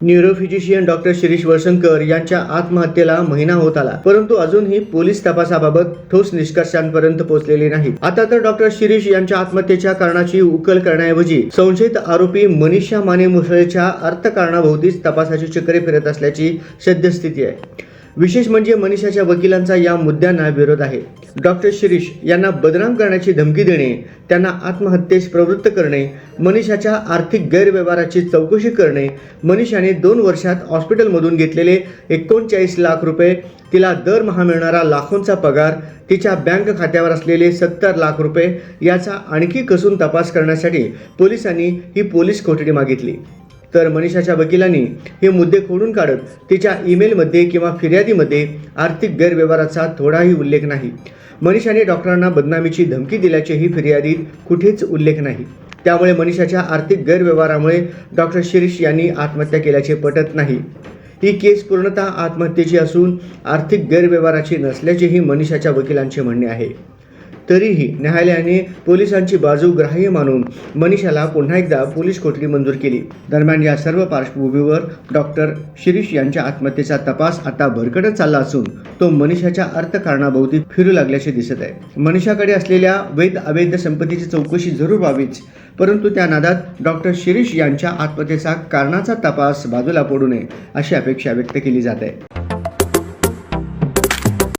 Neurophysician doctor Shirish Walsankar यांच्या आत्महत्येला महिना होत आला. परंतु अजूनही पोलीस तपासाबाबत ठोस निष्कर्षांपर्यंत पोहोचलेले नाही आता तर डॉक्टर शिरीष यांच्या आत्महत्येच्या कारणाची उकल करण्याऐवजी संशयित आरोपी मनीषा माने मुसळेच्या अर्थकारणाभोवतीच तपासाची चक्रे फिरत असल्याची सद्यस्थिती आहे. विशेष म्हणजे मनीषाच्या वकिलांचा या मुद्द्यांना विरोध आहे. डॉक्टर शिरीष यांना बदनाम करण्याची धमकी देणे त्यांना आत्महत्येस प्रवृत्त करणे मनीषाच्या आर्थिक गैरव्यवहाराची चौकशी करणे मनीषाने दोन वर्षात हॉस्पिटलमधून घेतलेले एकोणचाळीस लाख रुपये तिला दरमहा मिळणारा लाखोंचा पगार तिच्या बँक खात्यावर असलेले सत्तर लाख रुपये याचा आणखी कसून तपास करण्यासाठी पोलिसांनी ही पोलीस कोठडी मागितली. तर मनीषाच्या वकिलांनी हे मुद्दे खोडून काढत तिच्या ईमेलमध्ये किंवा फिर्यादीमध्ये आर्थिक गैरव्यवहाराचा थोडाही उल्लेख नाही. मनीषाने डॉक्टरांना बदनामीची धमकी दिल्याचेही फिर्यादीत कुठेच उल्लेख नाही. त्यामुळे मनीषाच्या आर्थिक गैरव्यवहारामुळे डॉक्टर शिरीष यांनी आत्महत्या केल्याचे पटत नाही. ही केस पूर्णतः आत्महत्येची असून आर्थिक गैरव्यवहाराची नसल्याचेही मनीषाच्या वकिलांचे म्हणणे आहे. तरीही न्यायालयाने पोलिसांची बाजू ग्राह्य मानून मनीषाला पुन्हा एकदा पोलीस कोठडी मंजूर केली. दरम्यान या सर्व पार्श्वभूमीवर डॉक्टर शिरीष यांच्या आत्महत्येचा तपास आता भरकटत चालला असून तो मनीषाच्या अर्थकारणाभोवती फिरू लागल्याचे दिसत आहे. मनीषाकडे असलेल्या वैध अवैध संपत्तीची चौकशी जरूर व्हावीच परंतु त्या नादात डॉक्टर शिरीष यांच्या आत्महत्येचा कारणाचा तपास बाजूला पडू नये अशी अपेक्षा व्यक्त केली जात आहे.